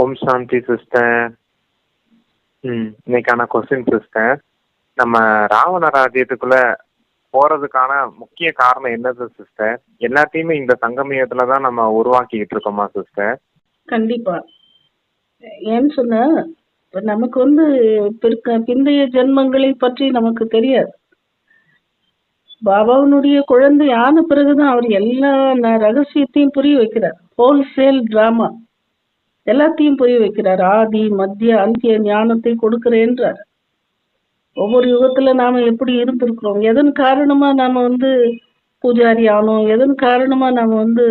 ஓம் சாந்தி sister ம் இன்னைக்கான question sister நம்ம ராவண ராஜ்யத்துக்குள்ள போறதுக்கான முக்கிய காரணம் என்னது சிஸ்டர் எல்லாத்தையுமே இந்த சங்கமியத்துல தான் நம்ம உருவாக்கிட்டு இருக்கோமா சிஸ்டர் கண்டிப்பா ஏன்னு சொன்னா நமக்கு வந்து பிற்க பிந்தைய ஜென்மங்களை பற்றி நமக்கு தெரியாது பாபாவினுடைய குழந்தை ஆன பிறகுதான் அவர் எல்லா ந- ரகசியத்தையும் புரிய வைக்கிறார் ஹோல்சேல் டிராமா எல்லாத்தையும் புரிய வைக்கிறார். ஆதி மத்திய அந்திய ஞானத்தை கொடுக்கிறேன்றார் ஒவ்வொரு யுகத்துல நாம எப்படி இருந்திருக்கிறோம்? எதன் காரணமா நாம வந்து பூஜாரி ஆனோம்? எதன் காரணமா நாம வந்து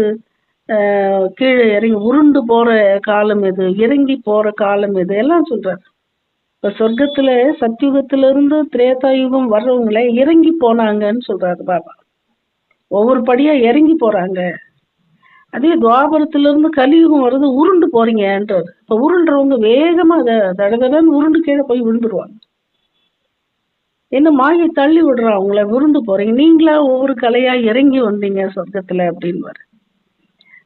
ஆஹ், கீழே இறங்கி உருண்டு போற காலம் எது? இறங்கி போற காலம் எது? எல்லாம் சொல்றாரு. இப்ப சொர்க்கத்துல சத்தியுகத்துல இருந்து திரேதா யுகம் வர்றவங்களே இறங்கி போனாங்கன்னு சொல்றாரு பாபா. ஒவ்வொரு படியா இறங்கி போறாங்க. அதே துவாபரத்திலிருந்து கலியுகம் வருது உருண்டு போறீங்கன்றார் இப்ப உருண்டுறவங்க வேகமா அதை தடதடன்னு உருண்டு கீழே போய் விழுந்துருவாங்க. என்ன மாயை தள்ளி விடுறா அவங்கள விருந்து போறீங்க. நீங்களா ஒவ்வொரு கலையா இறங்கி வந்தீங்க சொர்க்கத்துல அப்படின்னு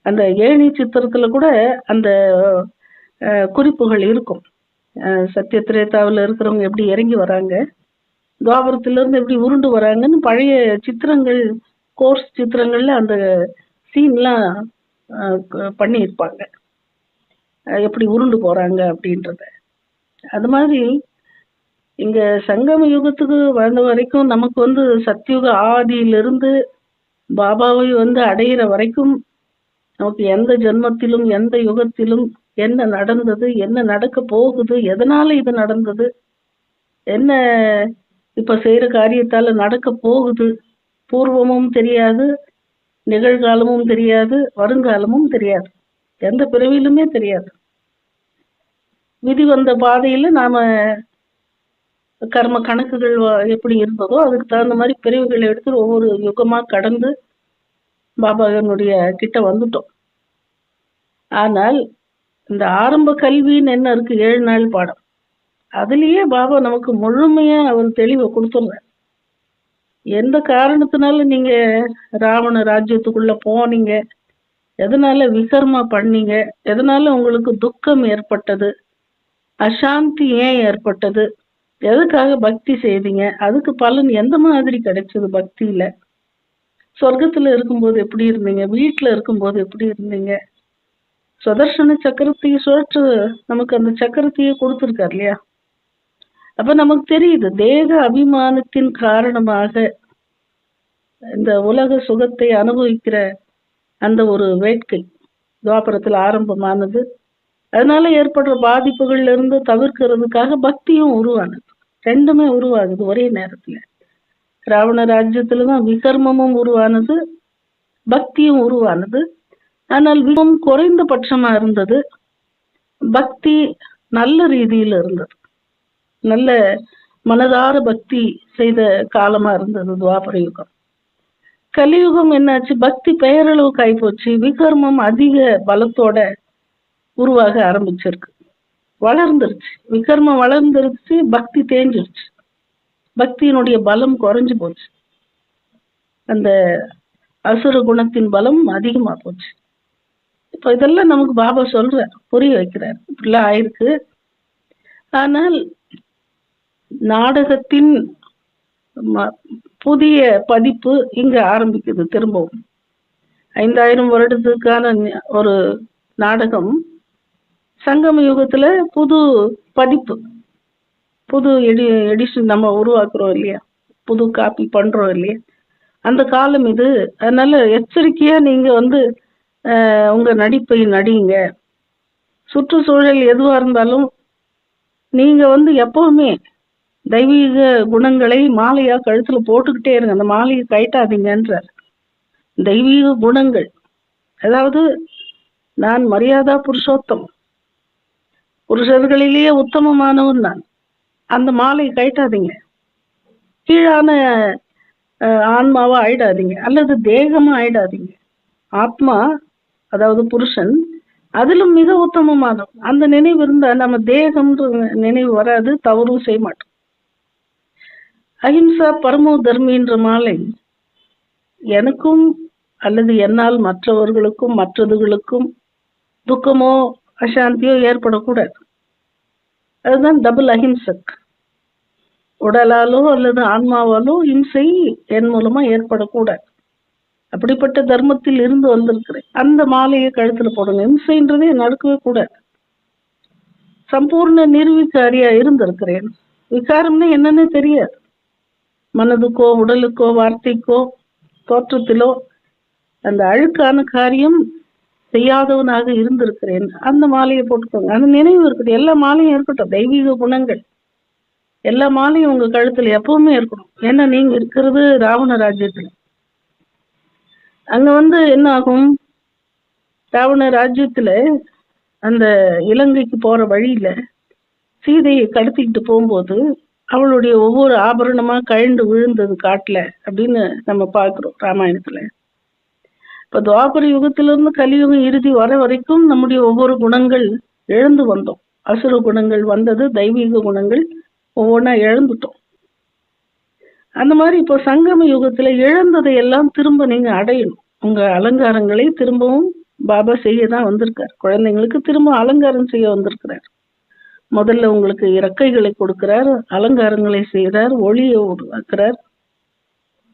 அந்த ஏணி சித்திரத்துல கூட அந்த அஹ், குறிப்புகள் இருக்கும். சத்திய திரேதாவில் இருக்கிறவங்க எப்படி இறங்கி வராங்க துவாபரத்திலிருந்து எப்படி உருண்டு வராங்கன்னு பழைய சித்திரங்கள் கோர்ஸ் சித்திரங்கள்ல அந்த சீன்லாம் பண்ணியிருப்பாங்க. எப்படி உருண்டு போகிறாங்க அப்படின்றத. அது மாதிரி இங்கே சங்கம யுகத்துக்கு வந்த வரைக்கும் நமக்கு வந்து சத்தியுக ஆதியிலிருந்து பாபாவை வந்து அடையிற வரைக்கும் நமக்கு எந்த ஜென்மத்திலும் எந்த யுகத்திலும் என்ன நடந்தது என்ன நடக்க போகுது எதனால இது நடந்தது என்ன இப்போ செய்கிற காரியத்தால் நடக்க போகுது பூர்வமும் தெரியாது நிகழ்காலமும் தெரியாது வருங்காலமும் தெரியாது. எந்த பிறவிலுமே தெரியாது. விதி வந்த பாதையில நாம கர்ம கணக்குகள் எப்படி இருந்ததோ அதுக்கு தகுந்த மாதிரி பிரிவுகளை எடுத்து ஒவ்வொரு யுகமா கடந்து பாபாகனுடைய கிட்ட வந்துட்டோம். ஆனால் இந்த ஆரம்ப கல்வின்னு என்ன இருக்கு? ஏழு நாள் பாடம். அதுலயே பாபா நமக்கு முழுமையா அவர் தெளிவை கொடுத்துடுறார். எந்த காரணத்தினால நீங்க ராவண ராஜ்யத்துக்குள்ள போனீங்க? எதனால விகர்மா பண்ணீங்க? எதனால உங்களுக்கு துக்கம் ஏற்பட்டது? அசாந்தி ஏன் ஏற்பட்டது? எதுக்காக பக்தி செய்தீங்க? அதுக்கு பலன் எந்த மாதிரி கிடைச்சது பக்தியில? சொர்க்கத்துல இருக்கும்போது எப்படி இருந்தீங்க? வீட்டுல இருக்கும்போது எப்படி இருந்தீங்க? சுதர்சன சக்கரத்தையை சுழற்று நமக்கு அந்த சக்கரத்தையே கொடுத்துருக்காரு இல்லையா? அப்ப நமக்கு தெரியுது தேக அபிமானத்தின் காரணமாக இந்த உலக சுகத்தை அனுபவிக்கிற அந்த ஒரு வேட்கை துவாபரத்தில் ஆரம்பமானது. அதனால ஏற்படுற பாதிப்புகள்ல இருந்து தவிர்க்கிறதுக்காக பக்தியும் உருவானது. ரெண்டுமே உருவாகுது ஒரே நேரத்துல. ராவண ராஜ்யத்துல தான் விகர்மமும் உருவானது பக்தியும் உருவானது. ஆனால் மிகவும் குறைந்தபட்சமா இருந்தது. பக்தி நல்ல ரீதியில் இருந்தது. நல்ல மனதார பக்தி செய்த காலமா இருந்தது துவாபர யுகம். கலியுகம் என்னாச்சு? பக்தி பெயரளவுக்கு ஆயிப்போச்சு. விகர்மம் அதிக பலத்தோட உருவாக ஆரம்பிச்சிருக்கு. வளர்ந்துருச்சு. விகர்மம் வளர்ந்துருச்சு பக்தி தேஞ்சிருச்சு. பக்தியினுடைய பலம் குறைஞ்சு போச்சு. அந்த அசுர குணத்தின் பலம் அதிகமா போச்சு. இப்ப இதெல்லாம் நமக்கு பாபா சொல்றார் புரிய வைக்கிறார். இப்படிலாம் ஆயிருக்கு. ஆனால் நாடகத்தின் ம- புதிய பதிப்பு இங்க ஆரம்பிக்குது திரும்பவும். ஐந்தாயிரம் வருடத்துக்கான ஒரு நாடகம் சங்கம யுகத்துல புது பதிப்பு புது எடி எடிஷன் நம்ம உருவாக்குறோம் இல்லையா? புது காப்பி பண்றோம் இல்லையா? அந்த காலம் இது. அதனால எச்சரிக்கையா நீங்க வந்து உங்க நடிப்பை நடிங்க. சுற்றுச்சூழல் எதுவா இருந்தாலும் நீங்க வந்து எப்பவுமே தெய்வீக குணங்களை மாலையா கழுத்துல போட்டுக்கிட்டே இருங்க. அந்த மாலையை கைட்டாதீங்கன்றார் தெய்வீக குணங்கள். அதாவது நான் மரியாதா புருஷோத்தம். புருஷர்களிலேயே உத்தமமானவன் நான். அந்த மாலை கைட்டாதீங்க கீழான ஆன்மாவா ஆயிடாதீங்க. அல்லது தேகமா ஆயிடாதீங்க. ஆத்மா அதாவது புருஷன் அதிலும் மிக உத்தமமானவன் அந்த நினைவு இருந்தா நம்ம தேகம்ன்ற நினைவு வராது தவறும் செய்ய மாட்டோம். அஹிம்சா பரமோ தர்மின்ற மாலை. எனக்கும் அல்லது என்னால் மற்றவர்களுக்கும் மற்றதுகளுக்கும் துக்கமோ அசாந்தியோ ஏற்படக்கூடாது. அதுதான் டபுள் அஹிம்சக். உடலாலோ அல்லது ஆன்மாவாலோ இம்சை என் மூலமா ஏற்படக்கூடாது. அப்படிப்பட்ட தர்மத்தில் இருந்து வந்திருக்கிறேன். அந்த மாலையை கழுத்துல போடுங்க. இம்சைன்றதே நடக்கவே கூடாது. சம்பூர்ண நிர்விகாரியா இருந்திருக்கிறேன். விகாரம்னா என்னன்னு தெரியாது. மனதுக்கோ உடலுக்கோ வார்த்தைக்கோ தோற்றத்திலோ அந்த அழுக்கான காரியம் செய்யாதவனாக இருந்திருக்கிறேன். அந்த மாலையை போட்டுக்கோங்க. அந்த நினைவு இருக்கட்டும் எல்லா மாலையும் இருக்கட்டும். தெய்வீக குணங்கள். எல்லா மாலையும் உங்க கழுத்துல எப்பவுமே இருக்கணும். ஏன்னா நீங்க இருக்கிறது ராவண ராஜ்யத்துல. அங்க வந்து என்ன ஆகும்? ராவண ராஜ்யத்துல அந்த இலங்கைக்கு போற வழியில சீதையை கடத்திக்கிட்டு போகும்போது அவளுடைய ஒவ்வொரு ஆபரணமா கழண்டு விழுந்தது காட்டுல அப்படின்னு நம்ம பார்க்கிறோம் ராமாயணத்துல. இப்ப துவாபர யுகத்திலிருந்து கலியுகம் இறுதி வர வரைக்கும் நம்முடைய ஒவ்வொரு குணங்கள் இழந்து வந்தோம். அசுர குணங்கள் வந்தது தெய்வீக குணங்கள் ஒவ்வொன்றா இழந்துட்டோம் அந்த மாதிரி இப்போ சங்கம யுகத்துல இழந்ததை எல்லாம் திரும்ப நீங்க அடையணும். உங்க அலங்காரங்களை திரும்பவும் பாபா செய்ய தான் வந்திருக்கார். குழந்தைங்களுக்கு திரும்ப அலங்காரம் செய்ய வந்திருக்கிறார். முதல்ல உங்களுக்கு இறக்கைகளை கொடுக்கிறார் அலங்காரங்களை செய்கிறார் ஒளியை உருவாக்குறார்.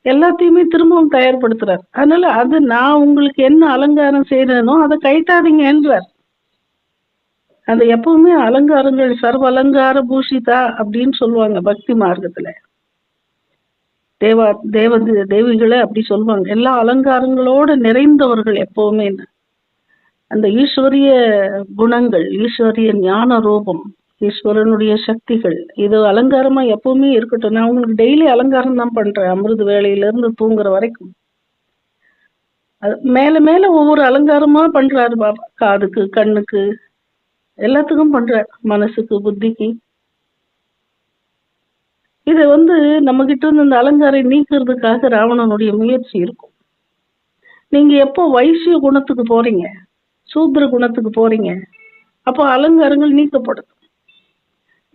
எல்லாத்தையுமே திரும்பவும் தயார்படுத்துறார். அதனால அது நான் உங்களுக்கு என்ன அலங்காரம் செய்யறேனோ அதை கைட்டாதீங்க என்றார். அந்த எப்பவுமே அலங்காரங்கள் சர்வ அலங்கார பூஷிதா அப்படின்னு சொல்லுவாங்க பக்தி மார்க்கத்துல. தேவா தேவ தேவிகளை அப்படி சொல்லுவாங்க. எல்லா அலங்காரங்களோட நிறைந்தவர்கள் எப்பவுமே. அந்த ஈஸ்வரிய குணங்கள் ஈஸ்வரிய ஞான ரூபம் ஈஸ்வரனுடைய சக்திகள். இது அலங்காரமா எப்பவுமே இருக்கட்டும். நான் உங்களுக்கு டெய்லி அலங்காரம் தான் பண்றேன். அமிர்த வேலையில இருந்து தூங்குற வரைக்கும். அது மேல மேல ஒவ்வொரு அலங்காரமா பண்றாரு பாபா காதுக்கு கண்ணுக்கு. எல்லாத்துக்கும் பண்றார் மனசுக்கு புத்திக்கு. இது வந்து நம்ம கிட்ட இருந்து இந்த அலங்காரம் நீக்கிறதுக்காக ராவணனுடைய முயற்சி இருக்கும். நீங்க எப்போ வைசிய குணத்துக்கு போறீங்க? சூத்ர குணத்துக்கு போறீங்க. அப்போ அலங்காரங்கள் நீக்கப்படும்.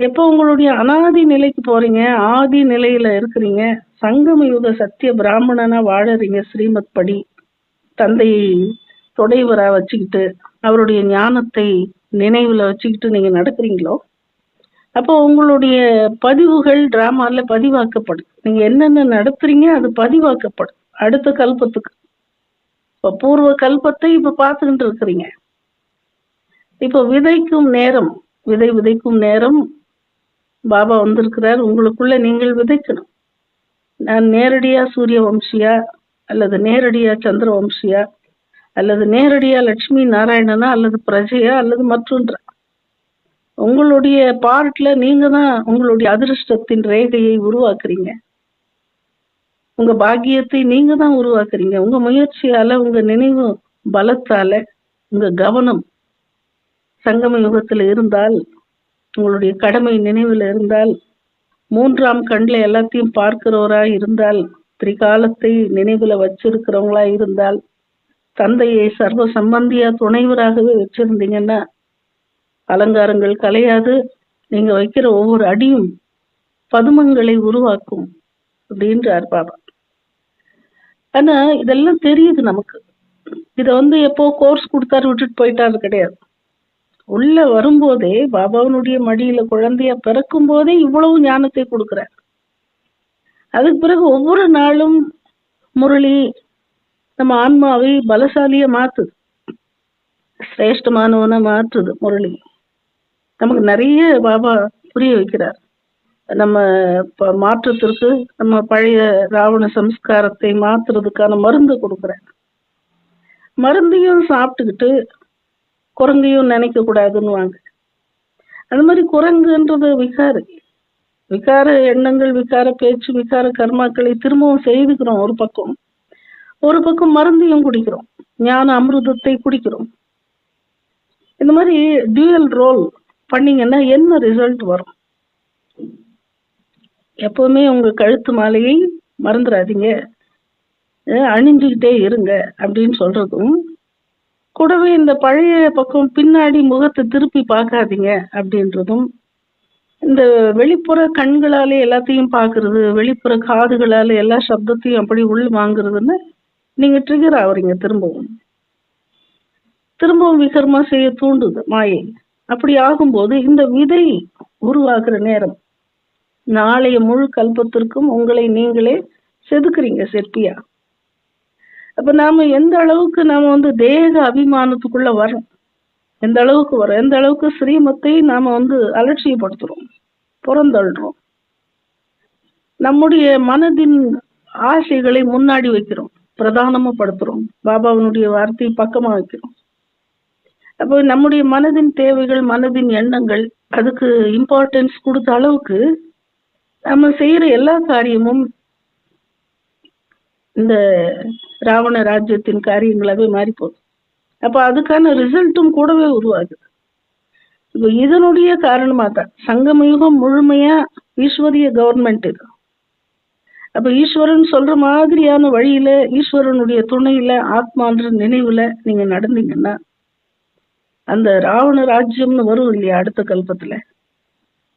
எப்போ உங்களுடைய அனாதி நிலைக்கு போறீங்க? ஆதி நிலையில இருக்கிறீங்க. சங்கம யுக சத்திய பிராமணனா வாழறீங்க ஸ்ரீமத் படி. தந்தையை தொடைவரா வச்சுக்கிட்டு அவருடைய ஞானத்தை நினைவுல வச்சுக்கிட்டு நீங்க நடக்கிறீங்களோ? அப்போ உங்களுடைய பதிவுகள் டிராமால பதிவாக்கப்படும். நீங்க என்னென்ன நடத்துறீங்க அது பதிவாக்கப்படும். அடுத்த கல்பத்துக்கு. இப்போ பூர்வ கல்பத்தை இப்ப பார்த்துக்கிட்டு இருக்கிறீங்க. இப்போ விதைக்கும் நேரம். விதை விதைக்கும் நேரம் பாபா வந்திருக்கிறார். உங்களுக்குள்ள நீங்கள் விதைக்கணும். நான் நேரடியா சூரிய வம்சியா அல்லது நேரடியா சந்திர வம்சியா அல்லது நேரடியா லட்சுமி நாராயணனா அல்லது பிரஜையா அல்லது மற்றொன்ற. உங்களுடைய பார்ட்ல நீங்க தான் உங்களுடைய அதிர்ஷ்டத்தின் ரேகையை உருவாக்குறீங்க. உங்க பாக்கியத்தை நீங்க தான் உருவாக்குறீங்க. உங்க முயற்சியால உங்க நினைவு பலத்தால உங்க கவனம் சங்கம யுகத்துல இருந்தால் உங்களுடைய கடமை நினைவில் இருந்தால் மூன்றாம் கண்ல எல்லாத்தையும் பார்க்கிறவரா இருந்தால் திரிகாலத்தை நினைவுல வச்சிருக்கிறவங்களா இருந்தால் தந்தையை சர்வ சம்பந்தியா துணைவராகவே வச்சிருந்தீங்கன்னா அலங்காரங்கள் கலையாது நீங்க வைக்கிற ஒவ்வொரு அடியும் பதுமங்களை உருவாக்கும் அப்படின்றார் பாபா. ஆனா இதெல்லாம் தெரியுது நமக்கு. இத வந்து எப்போ கோர்ஸ் கொடுத்தாரு விட்டுட்டு போயிட்டாரு கிடையாது. உள்ள வரும்போதே பாபாவனுடைய மடியில குழந்தைய பிறக்கும் போதே இவ்வளவு ஞானத்தை கொடுக்கிறார். அதுக்கு பிறகு ஒவ்வொரு நாளும் முரளி நம்ம ஆன்மாவை பலசாலிய மாத்துது. சிரேஷ்டமானவனை மாற்றுது முரளி. நமக்கு நிறைய பாபா புரிய வைக்கிறார். நம்ம மாற்றத்திற்கு நம்ம பழைய ராவண சம்ஸ்காரத்தை மாத்துறதுக்கான மருந்து கொடுக்குறார். மருந்தையும் சாப்பிட்டுக்கிட்டு குரங்கையும் நினைக்க கூடாதுன்னுவாங்க. அது மாதிரி குரங்குன்றது விகாரு விகார எண்ணங்கள் விகார பேச்சு விகார கர்மாக்களை திரும்பவும் செய்துக்கிறோம் ஒரு பக்கம். ஒரு பக்கம் மருந்தையும் குடிக்கிறோம். ஞான அமிர்தத்தை குடிக்கிறோம். இந்த மாதிரி டியூயல் ரோல் பண்ணீங்கன்னா என்ன ரிசல்ட் வரும்? எப்பவுமே உங்க கழுத்து மாலையை மறந்துடாதீங்க அணிஞ்சுக்கிட்டே இருங்க அப்படின்னு சொல்றதும் கூடவே இந்த பழைய பக்கம் பின்னாடி முகத்தை திருப்பி பார்க்காதீங்க அப்படின்றதும் இந்த வெளிப்புற கண்களாலே எல்லாத்தையும் பார்க்கறது வெளிப்புற காதுகளால எல்லா சப்தத்தையும் அப்படி உள் வாங்குறதுன்னு நீங்க ட்ரிகர் ஆகுறீங்க திரும்பவும். திரும்பவும் விகர்மா செய்ய தூண்டுது மாயை. அப்படி ஆகும்போது இந்த விதை உருவாக்குற நேரம். நாளைய முழு கல்பத்திற்கும் உங்களை நீங்களே செதுக்குறீங்க சிற்பியா அப்ப நாம எந்த அளவுக்கு நாம வந்து தேக அபிமானத்துக்குள்ள வரோம் எந்த அளவுக்கு வரோம் எந்த அளவுக்கு ஸ்ரீமத்தை நாம வந்து அலட்சியப்படுத்துறோம்? புறந்தள்ளுறோம்? நம்முடைய மனதின் ஆசைகளை முன்னாடி வைக்கிறோம். பிரதானமா படுத்துறோம் பாபாவினுடைய வார்த்தையை பக்கமா வைக்கிறோம். அப்போ நம்முடைய மனதின் தேவைகள் மனதின் எண்ணங்கள் அதுக்கு இம்பார்ட்டன்ஸ் கொடுத்த அளவுக்கு நம்ம செய்யற எல்லா காரியமும் இந்த ராவண ராஜ்யத்தின் காரியங்களாவே மாறி போகுது. அப்ப அதுக்கான ரிசல்ட்டும் கூடவே உருவாகுது. இப்போ இதனுடைய காரணமாக தான் சங்கம யுகம் முழுமையா ஈஸ்வரிய கவர்மெண்ட் இது. அப்போ ஈஸ்வரன் சொல்ற மாதிரியான வழியில ஈஸ்வரனுடைய துணையில ஆத்மான்ற நினைவுல நீங்க நடந்தீங்கன்னா அந்த ராவண ராஜ்யம்னு வரும் இல்லையா அடுத்த கல்பத்துல?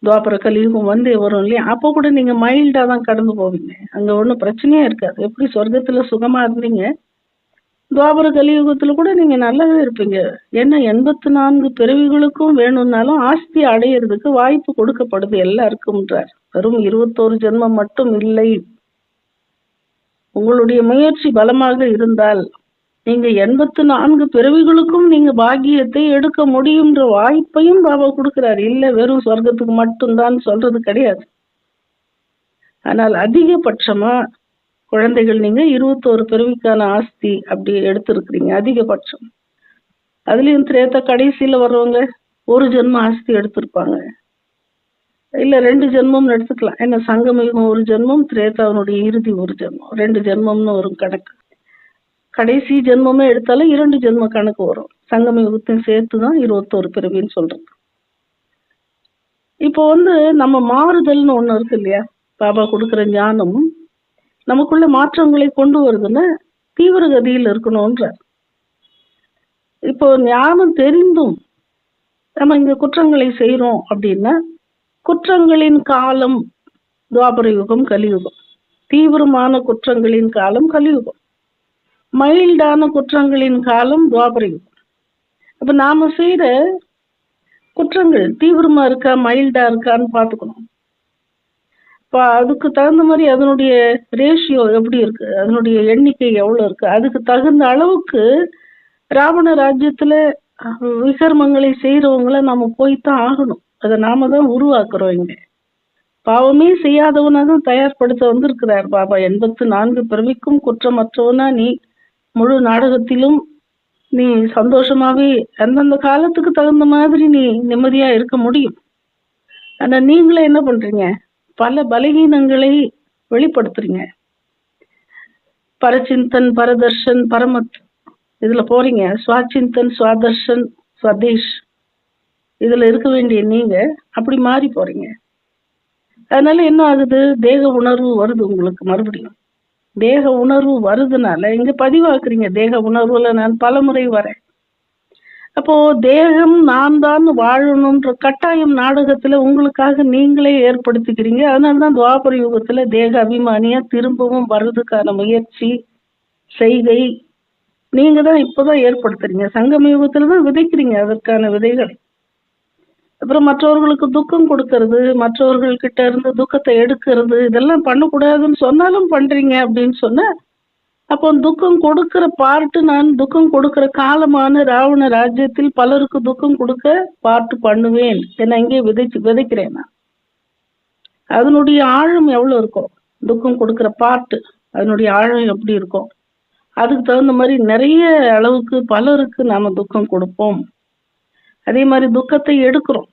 துவாபர கலியுகம் வந்து வரும் இல்லையா? அப்போ கூட நீங்க மைல்டா தான் கடந்து போவீங்க. அங்க ஒன்றும் பிரச்சனையே இருக்காது. எப்படி சொர்க்கத்துல சுகமா இருந்தீங்க? துவாபர கலியுகத்துல கூட நீங்க நல்லாவே இருப்பீங்க. ஏன்னா எண்பத்தி நான்கு பிறவிகளுக்கும் வேணும்னாலும் ஆஸ்தி அடையிறதுக்கு வாய்ப்பு கொடுக்கப்படுது எல்லாருக்கும்ன்றார். வெறும் இருபத்தோரு ஜென்மம் மட்டும் இல்லை. உங்களுடைய முயற்சி பலமாக இருந்தால் நீங்க எண்பத்து நான்கு பிறவிகளுக்கும் நீங்க பாக்கியத்தை எடுக்க முடியும்ன்ற வாய்ப்பையும் பாபா கொடுக்கிறார். இல்ல வெறும் சொர்க்கத்துக்கு மட்டும்தான் சொல்றது கிடையாது. ஆனால் அதிகபட்சமா குழந்தைகள் நீங்க இருபத்தோரு பிறவிக்கான ஆஸ்தி அப்படி எடுத்திருக்கிறீங்க அதிகபட்சம். அதுலயும் திரேத்த கடைசியில வர்றவங்க ஒரு ஜென்ம ஆஸ்தி எடுத்திருப்பாங்க. இல்ல ரெண்டு ஜென்மம் எடுத்துக்கலாம். ஏன்னா சங்கமிகம் ஒரு ஜென்மம் திரேதாவனுடைய இறுதி ஒரு ஜென்மம். ரெண்டு ஜென்மம்னு வரும் கணக்கு. கடைசி ஜென்மமே எடுத்தாலும் இரண்டு ஜென்ம கணக்கு வரும். சங்கம யுகத்தையும் சேர்த்து தான் இருபத்தோரு பிறவின்னு சொல்றது இப்போ வந்து நம்ம மாறுதல்னு ஒண்ணு இருக்கு இல்லையா? பாபா கொடுக்குற ஞானம் நமக்குள்ள மாற்றங்களை கொண்டு வருதுன்னா தீவிர கதியில் இருக்கணும்ன்ற. இப்போ ஞானம் தெரிந்தும் நம்ம இங்க குற்றங்களை செய்யறோம் அப்படின்னா குற்றங்களின் காலம் துவாபர யுகம் கலியுகம். தீவிரமான குற்றங்களின் காலம் கலியுகம். மைல்டான குற்றங்களின் காலம் துவாபரயுகம் அப்ப நாம செய்யற குற்றங்கள் தீவிரமா இருக்கா மைல்டா இருக்கான்னு பாத்துக்கணும் இப்போ அதுக்கு தகுந்த மாதிரி அதனுடைய ரேஷியோ எப்படி இருக்கு? அதனுடைய எண்ணிக்கை எவ்வளவு இருக்கு? அதுக்கு தகுந்த அளவுக்கு ராவண ராஜ்யத்துல விகர்மங்களை செய்யறவங்கள நாம போய்தான் ஆகணும். அதை நாம தான் உருவாக்குறோம் இங்க. பாவமே செய்யாதவனா தான் தயார்படுத்த வந்திருக்கிறார் பாபா. எண்பத்து நான்கு பிறவிக்கும் குற்றமற்றவனா நீ முழு நாடகத்திலும் நீ சந்தோஷமாவே அந்தந்த காலத்துக்கு தகுந்த மாதிரி நீ நிம்மதியா இருக்க முடியும். ஆனா நீங்களே என்ன பண்றீங்க? பல பலகீனங்களை வெளிப்படுத்துறீங்க. பரச்சிந்தன் பரதர்ஷன் பரமத் இதுல போறீங்க. சுவாச்சிந்தன் சுவாதர்ஷன் ஸ்வதேஷ் இதுல இருக்க வேண்டிய நீங்க அப்படி மாறி போறீங்க. அதனால என்ன ஆகுது? தேக உணர்வு வருது உங்களுக்கு மறுபடியும். தேக உணர்வு வருதுனால இங்க பதிவாக்குறீங்க தேக உணர்வுல நான் பலமுறை வரேன். அப்போ தேகம் நான் தான் வாழணுன்ற கட்டாயம் நாடகத்துல உங்களுக்காக நீங்களே ஏற்படுத்திக்கிறீங்க. அதனாலதான் துவாபர யுகத்துல தேக அபிமானியா திரும்பவும் வர்றதுக்கான முயற்சி செய்கை நீங்க தான் இப்பதான் ஏற்படுத்துறீங்க. சங்கம் யுகத்துல தான் விதைக்கிறீங்க அதற்கான விதைகள். அப்புறம் மற்றவர்களுக்கு துக்கம் கொடுக்கறது மற்றவர்கள் கிட்ட இருந்து துக்கத்தை எடுக்கிறது இதெல்லாம் பண்ணக்கூடாதுன்னு சொன்னாலும் பண்றீங்க அப்படின்னு சொன்ன அப்போ துக்கம் கொடுக்கிற பார்ட்டு நான் துக்கம் கொடுக்கிற காலமான ராவண ராஜ்யத்தில் பலருக்கு துக்கம் கொடுக்க பார்ட்டு பண்ணுவேன். என்ன இங்கே விதைச்சு விதைக்கிறேன் நான். அதனுடைய ஆழம் எவ்வளவு இருக்கும் துக்கம் கொடுக்கிற பார்ட்டு அதனுடைய ஆழம் எப்படி இருக்கும் அதுக்கு தகுந்த மாதிரி நிறைய அளவுக்கு பலருக்கு நாம துக்கம் கொடுப்போம். அதே மாதிரி துக்கத்தை எடுக்கிறோம்.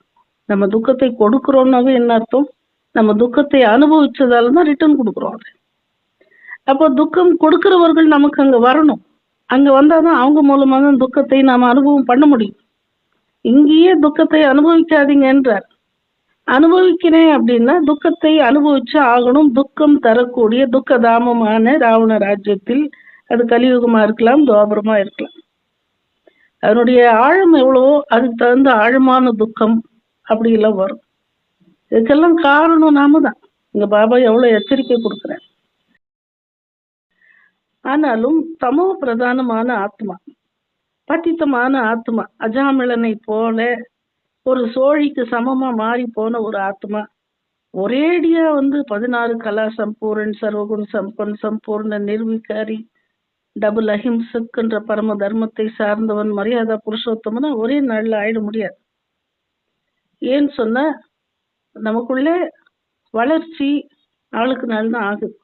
நம்ம துக்கத்தை கொடுக்கிறோம்னாவே என்ன அர்த்தம்? நம்ம துக்கத்தை அனுபவிச்சதால தான் ரிட்டர்ன் கொடுக்குறோம் அது. அப்போ துக்கம் கொடுக்கிறவர்கள் நமக்கு அங்கே வரணும். அங்கே வந்தால் தான் அவங்க மூலமாக தான் துக்கத்தை நாம அனுபவம் பண்ண முடியும். இங்கேயே துக்கத்தை அனுபவிக்காதீங்க என்றார். அனுபவிக்கிறேன் அப்படின்னா துக்கத்தை அனுபவிச்சு ஆகணும். துக்கம் தரக்கூடிய துக்கதாமமான ராவண ராஜ்யத்தில் அது கலியுகமாக இருக்கலாம் துவாபரமாக இருக்கலாம். அதனுடைய ஆழம் எவ்வளவோ அதுக்கு தகுந்த ஆழமான துக்கம் அப்படி எல்லாம் வரும். இதுக்கெல்லாம் காரணம் நாம தான். இங்க பாபா எவ்வளவு எச்சரிக்கை கொடுக்குறார். ஆனாலும் சமூக பிரதானமான ஆத்மா பட்டித்தமான ஆத்மா அஜாமிழனை போல ஒரு சோழிக்கு சமமா மாறி போன ஒரு ஆத்மா ஒரேடியா வந்து பதினாறு கலா சம்பூரன் சர்வகுண சம்பன் சம்பூர்ண நிர்விகாரி டபுள் அஹிம்சக்குன்ற பரம தர்மத்தை சார்ந்தவன் மரியாதை புருஷோத்தமனா ஒரே நாள்ல ஆயிட முடியாது. ஏன்னு சொன்னா நமக்குள்ளே வளர்ச்சி நாளுக்கு நாள் தான் ஆகுது.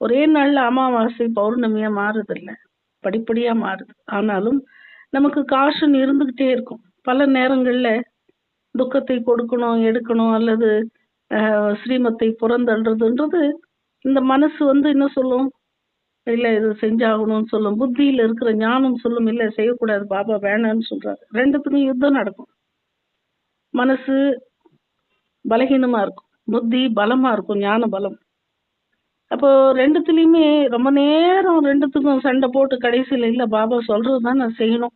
ஒரே நாள்ல அமாவாசை பௌர்ணமியா மாறுதில்ல. படிப்படியா மாறுது. ஆனாலும் நமக்கு காஷன் இருந்துகிட்டே இருக்கும். பல நேரங்கள்ல துக்கத்தை கொடுக்கணும் எடுக்கணும் அல்லது ஆஹ், ஸ்ரீமத்தை புறந்தள்ளுறதுன்றது இந்த மனசு வந்து என்ன சொல்லும்? இல்லை இது செஞ்சாகணும்னு சொல்லும். புத்தியில இருக்கிற ஞானம் சொல்லும். இல்லை செய்யக்கூடாது. பாபா வேணாம்னு சொல்றாரு. ரெண்டுத்துக்கும் யுத்தம் நடக்கும். மனசு பலகீனமா இருக்கும். புத்தி பலமா இருக்கும். ஞான பலம். அப்போ ரெண்டுத்துலேயுமே ரொம்ப நேரம் ரெண்டுத்துக்கும் சண்டை போட்டு கடைசியில இல்லை பாபா சொல்றதுதான் நான் செய்யணும்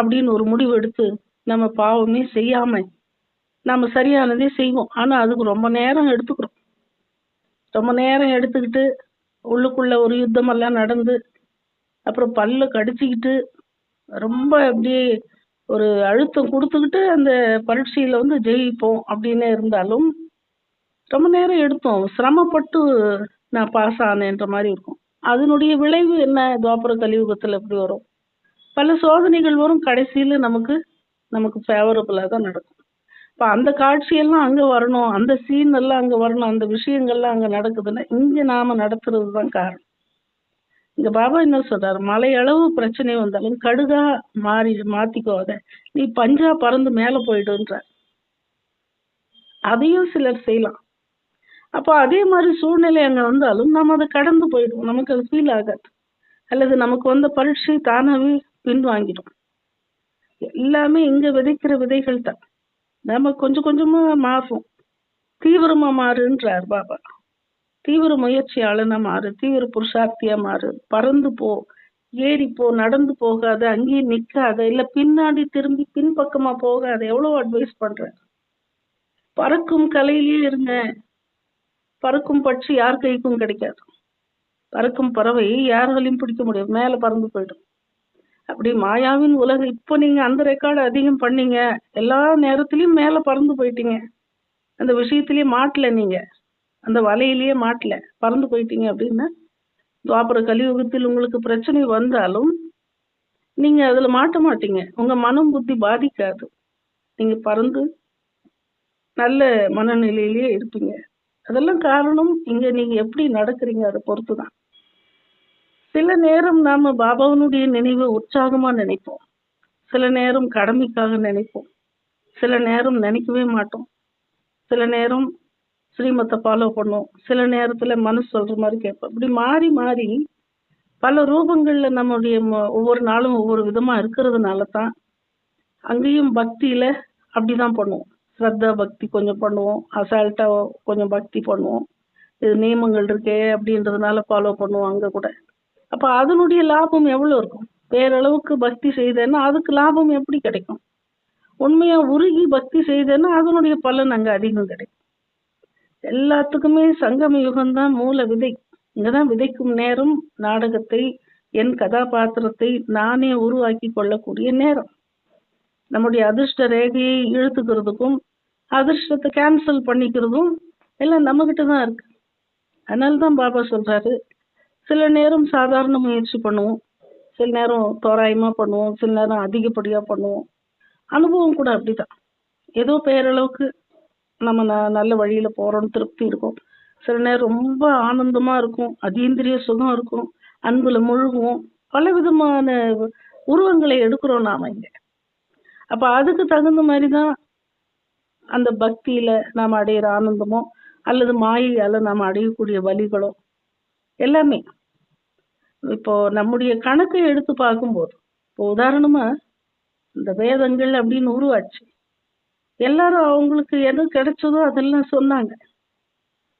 அப்படின்னு ஒரு முடிவு எடுத்து நம்ம பாவமே செய்யாம நம்ம சரியானதே செய்வோம். ஆனா அதுக்கு ரொம்ப நேரம் எடுத்துக்கிறோம். ரொம்ப நேரம் எடுத்துக்கிட்டு உள்ளுக்குள்ள ஒரு யுத்தம் எல்லாம் நடந்து அப்புறம் பல்லு கடிச்சுக்கிட்டு ரொம்ப அப்படியே ஒரு அழுத்தம் கொடுத்துக்கிட்டு அந்த பரீட்சையில வந்து ஜெயிப்போம் அப்படின்னு இருந்தாலும் ரொம்ப நேரம் எடுத்தோம். சிரமப்பட்டு நான் பாஸ் ஆனேன்ற மாதிரி இருக்கும். அதனுடைய விளைவு என்ன? துவாபர கலியுகத்தில் எப்படி வரும்? பல சோதனைகள் வரும். கடைசியில் நமக்கு நமக்கு ஃபேவரபுளாக தான் நடக்கும். இப்ப அந்த காட்சியெல்லாம் அங்க வரணும் அந்த சீன் எல்லாம் அங்க வரணும் அந்த விஷயங்கள்லாம் அங்க நடக்குதுன்னா இங்க நாம நடத்துறது தான் காரணம். இங்க பாபா என்ன சொல்றாரு? மலையளவு பிரச்சனை வந்தாலும் கடுகா மாறி மாத்திக்கோத நீ பஞ்சா பறந்து மேல போயிடுன்ற. அதையும் சிலர் செய்யலாம். அப்போ அதே மாதிரி சூழ்நிலை அங்க வந்தாலும் நம்ம அதை கடந்து போயிடுவோம். நமக்கு அது ஃபீல் ஆகாது. அல்லது நமக்கு வந்த பரீட்சை தானாவே பின்வாங்கிடும். எல்லாமே இங்க விதைக்கிற விதைகள் தான் நம்ம கொஞ்சம் கொஞ்சமா மாறும். தீவிரமா மாறுன்றார் பாபா. தீவிர முயற்சியாளனா மாறு தீவிர புருஷார்த்தியா மாறு. பறந்து போ ஏறி போ நடந்து போகாத அங்கேயே நிக்காத இல்ல பின்னாடி திரும்பி பின்பக்கமா போகாத எவ்வளவு அட்வைஸ் பண்ற பறக்கும் கலையிலேயே இருங்க. பறக்கும் பட்சி யார் கைக்கும் கிடைக்காது. பறக்கும் பறவை யாராலையும் பிடிக்க முடியாது. மேல பறந்து போயிடும். அப்படி மாயாவின் உலகம் இப்போ நீங்க அந்த ரெக்கார்டு அதிகம் பண்ணீங்க. எல்லா நேரத்திலயும் மேல பறந்து போயிட்டீங்க. அந்த விஷயத்திலேயே மாட்டல நீங்க. அந்த வலையிலேயே மாட்டல. பறந்து போயிட்டீங்க அப்படின்னா துவாபர கலியுகத்தில் உங்களுக்கு பிரச்சனை வந்தாலும் நீங்க அதுல மாட்ட மாட்டீங்க. உங்க மனம் புத்தி பாதிக்காது. நீங்க பறந்து நல்ல மனநிலையிலேயே இருப்பீங்க. அதெல்லாம் காரணம் இங்க நீங்க எப்படி நடக்கிறீங்க அதை பொறுத்து தான் சில நேரம் நாம பாபாவனுடைய நினைவை உற்சாகமா நினைப்போம். சில நேரம் கடமைக்காக நினைப்போம். சில நேரம் நினைக்கவே மாட்டோம். சில நேரம் ஸ்ரீமத்தை ஃபாலோ பண்ணுவோம் சில நேரத்துல மனசு சொல்ற மாதிரி கேட்போம். இப்படி மாறி மாறி பல ரூபங்கள்ல நம்முடைய ம- ஒவ்வொரு நாளும் ஒவ்வொரு விதமா இருக்கிறதுனால தான் அங்கேயும் பக்தியில அப்படிதான் பண்ணுவோம். ஸ்ரத்தா பக்தி கொஞ்சம் பண்ணுவோம். அசால்ட்டா கொஞ்சம் பக்தி பண்ணுவோம். இது நியமங்கள் இருக்கே அப்படின்றதுனால ஃபாலோ பண்ணுவோம் அங்க கூட. அப்ப அதனுடைய லாபம் எவ்வளவு இருக்கும்? பேரளவுக்கு பக்தி செய்தேன்னா அதுக்கு லாபம் எப்படி கிடைக்கும்? உண்மையா உருகி பக்தி செய்தேன்னா அதனுடைய பலன் அங்க அதிகம் கிடைக்கும். எல்லாத்துக்குமே சங்கம யுகம் தான் மூல விதை. இங்கதான் விதைக்கும் நேரம் நாடகத்தை என் கதாபாத்திரத்தை நானே உருவாக்கி கொள்ளக்கூடிய நேரம். நம்முடைய அதிர்ஷ்ட ரேகையை இழுத்துக்கிறதுக்கும் அதிர்ஷ்டத்தை கேன்சல் பண்ணிக்கிறதும் எல்லாம் நம்மகிட்ட தான் இருக்கு. அதனால தான் பாபா சொல்றாரு சில நேரம் சாதாரண முயற்சி பண்ணுவோம். சில நேரம் தோராயமா பண்ணுவோம். சில நேரம் அதிகப்படியா பண்ணுவோம். அனுபவம் கூட அப்படிதான். ஏதோ பேரளவுக்கு நம்ம ந- நல்ல வழியில போறோம்னு திருப்தி இருக்கும். சில நேரம் ரொம்ப ஆனந்தமா இருக்கும். அதீந்திரிய சுகம் இருக்கும். அன்புல முழுகுவோம். பல விதமான உருவங்களை எடுக்கிறோம் நாம இங்க. அப்ப அதுக்கு தகுந்த மாதிரி தான் அந்த பக்தியில நாம அடையிற ஆனந்தமோ அல்லது மாயையால நாம அடையக்கூடிய வழிகளோ எல்லாமே இப்போ நம்முடைய கணக்கை எடுத்து பார்க்கும்போது இப்போ உதாரணமா இந்த வேதங்கள் அப்படின்னு உருவாச்சு. எல்லாரும் அவங்களுக்கு எது கிடைச்சதோ அதெல்லாம் சொன்னாங்க.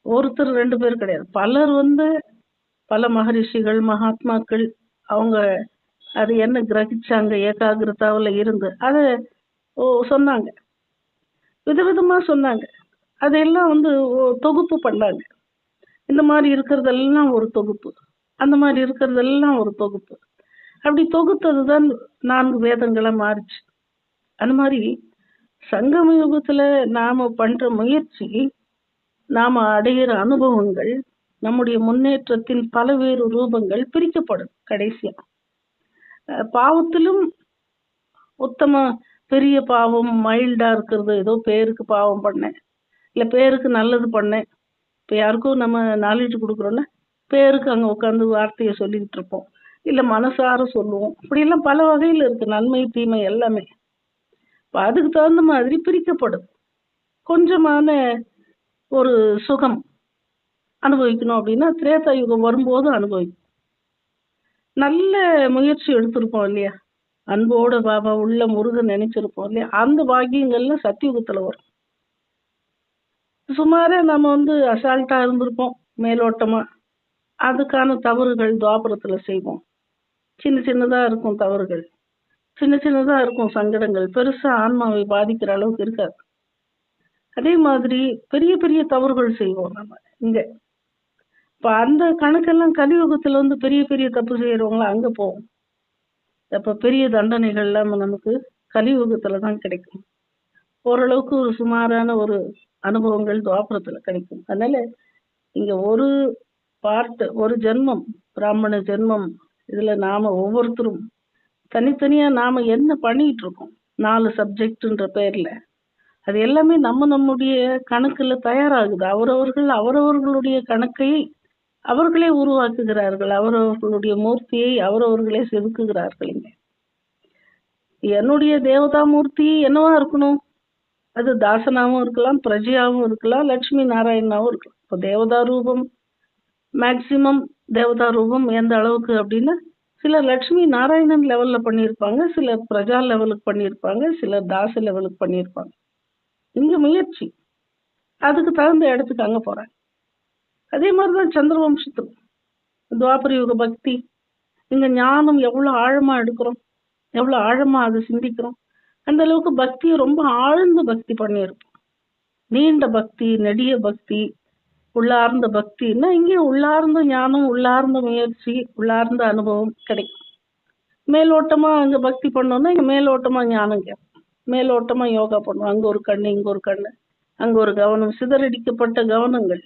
ஒருத்தர் ரெண்டு பேர் கிடையாது. பலர் வந்து பல மகரிஷிகள் மகாத்மாக்கள் அவங்க அது என்ன கிரகிச்சாங்க ஏகாகிரதாவில் இருந்து அதை ஓ சொன்னாங்க. விதவிதமா சொன்னாங்க. அதெல்லாம் வந்து தொகுப்பு பண்ணாங்க. இந்த மாதிரி இருக்கிறதெல்லாம் ஒரு தொகுப்பு. அந்த மாதிரி இருக்கிறதெல்லாம் ஒரு தொகுப்பு. அப்படி தொகுத்தது தான் நான்கு வேதங்களா மாறுச்சு. அந்த மாதிரி சங்கம யுகத்துல நாம பண்ற முயற்சி நாம அடையிற அனுபவங்கள் நம்முடைய முன்னேற்றத்தின் பலவேறு ரூபங்கள் பிரிக்கப்படும் கடைசியா. பாவத்திலும் உத்தம பெரிய பாவம் மைல்டா இருக்கிறது ஏதோ பேருக்கு பாவம் பண்ணேன் இல்லை பேருக்கு நல்லது பண்ணேன் இப்போ யாருக்கும் நம்ம நாலேஜ் கொடுக்குறோன்னா பேருக்கு அங்க உட்காந்து வார்த்தையை சொல்லிக்கிட்டு இருப்போம். இல்ல மனசார சொல்லுவோம். இப்படி எல்லாம் பல வகையில இருக்கு. நன்மை தீமை எல்லாமே. அதுக்கு தகுந்த மாதிரி பிரிக்கப்படும். கொஞ்சமான ஒரு சுகம் அனுபவிக்கணும் அப்படின்னா திரேதா யுகம் வரும்போது அனுபவிக்கும். நல்ல முயற்சி எடுத்திருப்போம் இல்லையா? அன்போட பாபா உள்ள முருகன் நினைச்சிருப்போம் இல்லையா? அந்த பாக்கியங்கள்லாம் சத்தியுகத்துல வரும். சுமாரா நம்ம வந்து அசால்ட்டா இருந்திருப்போம் மேலோட்டமா. அதுக்கான தவறுகள் துவாபரத்துல செய்வோம். சின்ன சின்னதா இருக்கும் தவறுகள். சின்ன சின்னதா இருக்கும் சங்கடங்கள். பெருசா ஆன்மாவை பாதிக்கிற அளவுக்கு இருக்காது. அதே மாதிரி பெரிய பெரிய தவறுகள் செய்வோம் நம்ம இங்க. இப்போ அந்த கணக்கெல்லாம் கலியுகத்தில் வந்து பெரிய பெரிய தப்பு செய்யறவங்கள அங்க போவோம். அப்ப பெரிய தண்டனைகள்லாம் நமக்கு கலியுகத்தில் தான் கிடைக்கும். ஓரளவுக்கு ஒரு சுமாரான ஒரு அனுபவங்கள் துவாபுரத்தில் கிடைக்கும். அதனால இங்க ஒரு பார்ட் ஒரு ஜென்மம் பிராமண ஜென்மம். இதுல நாம ஒவ்வொருத்தரும் தனித்தனியா நாம என்ன பண்ணிட்டு இருக்கோம்? நாலு சப்ஜெக்ட்ன்ற பேர்ல. அது எல்லாமே நம்ம நம்முடைய கணக்குல தயாராகுது. அவரவர்கள் அவரவர்களுடைய கணக்கை அவர்களே உருவாக்குகிறார்கள். அவரவர்களுடைய மூர்த்தியை அவரவர்களே செதுக்குகிறார்கள் என்னுடைய தேவதா மூர்த்தி என்னவா இருக்கணும்? அது தாசனாவும் இருக்கலாம் பிரஜையாவும் இருக்கலாம் லட்சுமி நாராயணாவும் இருக்கலாம். இப்போ தேவதா ரூபம் மேக்சிமம் தேவதா ரூபம் எந்த அளவுக்கு அப்படின்னா சிலர் லட்சுமி நாராயணன் லெவல்ல பண்ணியிருப்பாங்க சிலர் பிரஜா லெவலுக்கு பண்ணியிருப்பாங்க சிலர் தாச லெவலுக்கு பண்ணியிருப்பாங்க. இங்க முயற்சி அதுக்கு தகுந்த இடத்துக்கு அங்கே போறாங்க. அதே மாதிரி தான் சந்திரவம்சத்தில் துவாபர யுக பக்தி இங்க ஞானம் எவ்வளவு ஆழமா எடுக்கிறோம் எவ்வளவு ஆழமாக அதை சிந்திக்கிறோம். அந்த அளவுக்கு பக்தியை ரொம்ப ஆழ்ந்த பக்தி பண்ணியிருப்போம் நீண்ட பக்தி நெடிய பக்தி உள்ளார்ந்த பக்தின்னா இங்கே உள்ளார்ந்த ஞானம் உள்ளார்ந்த முயற்சி உள்ளார்ந்த அனுபவம் கிடைக்கும். மேலோட்டமா அங்க பக்தி பண்ணோம்னா இங்க மேலோட்டமா ஞானம் கேட்போம் மேலோட்டமா யோகா பண்ணுவோம். அங்க ஒரு கண்ணு இங்க ஒரு கண்ணு அங்க ஒரு கவனம். சிதறடிக்கப்பட்ட கவனங்கள்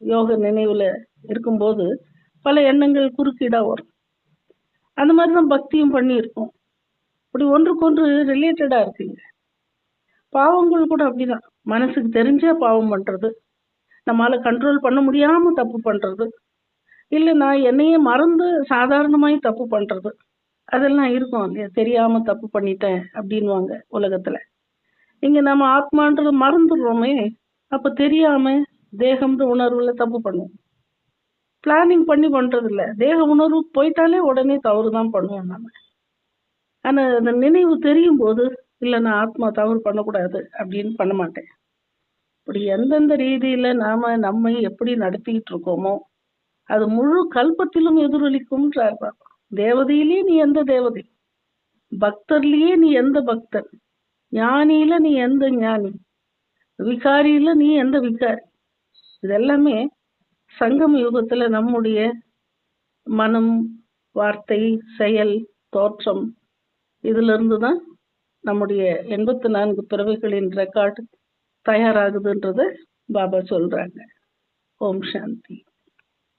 யோக நினைவுல இருக்கும்போது பல எண்ணங்கள் குறுக்கீடா வரும். அந்த மாதிரி தான் பக்தியும் பண்ணியிருக்கோம். இப்படி ஒன்றுக்கொன்று ரிலேட்டடா இருக்குங்க. பாவங்கள் கூட அப்படிதான். மனசுக்கு தெரிஞ்சே பாவம் பண்றது நம்மால கண்ட்ரோல் பண்ண முடியாம தப்பு பண்றது. இல்ல நான் என்னையே மறந்து சாதாரணமாய் தப்பு பண்றது. அதெல்லாம் இருக்கும் இல்லையா தெரியாம தப்பு பண்ணிட்டேன் அப்படின்வாங்க உலகத்துல. இங்க நம்ம ஆத்மான்றது மறந்துடுறோமே. அப்ப தெரியாம தேகம்ன்ற உணர்வுல தப்பு பண்ணுவோம். பிளானிங் பண்ணி பண்றது இல்ல தேக உணர்வு போயிட்டாலே உடனே தவறு தான் பண்ணுவோம் நம்ம ஆனா அந்த நினைவு தெரியும் போது இல்ல நான் ஆத்மா தவறு பண்ணக்கூடாது அப்படின்னு பண்ண மாட்டேன். இப்படி எந்தெந்த ரீதியில நாம நம்மை எப்படி நடத்திக்கிட்டு இருக்கோமோ அது முழு கல்பத்திலும் எதிரொலிக்கும்ன்றார் பாபா. தேவதையிலே நீ எந்த தேவதை? பக்தர்லயே நீ எந்த பக்தர் ஞானியில நீ எந்த ஞானி? விகாரியில நீ எந்த விகாரி? இது எல்லாமே யுகத்துல நம்முடைய மனம் வார்த்தை செயல் தோற்றம் இதுல இருந்துதான் நம்முடைய எண்பத்தி நான்கு பிறவைகளின் ரெக்கார்டு தயாராகுதுன்றத பாபா சொல்றாங்க. ஓம் சாந்தி.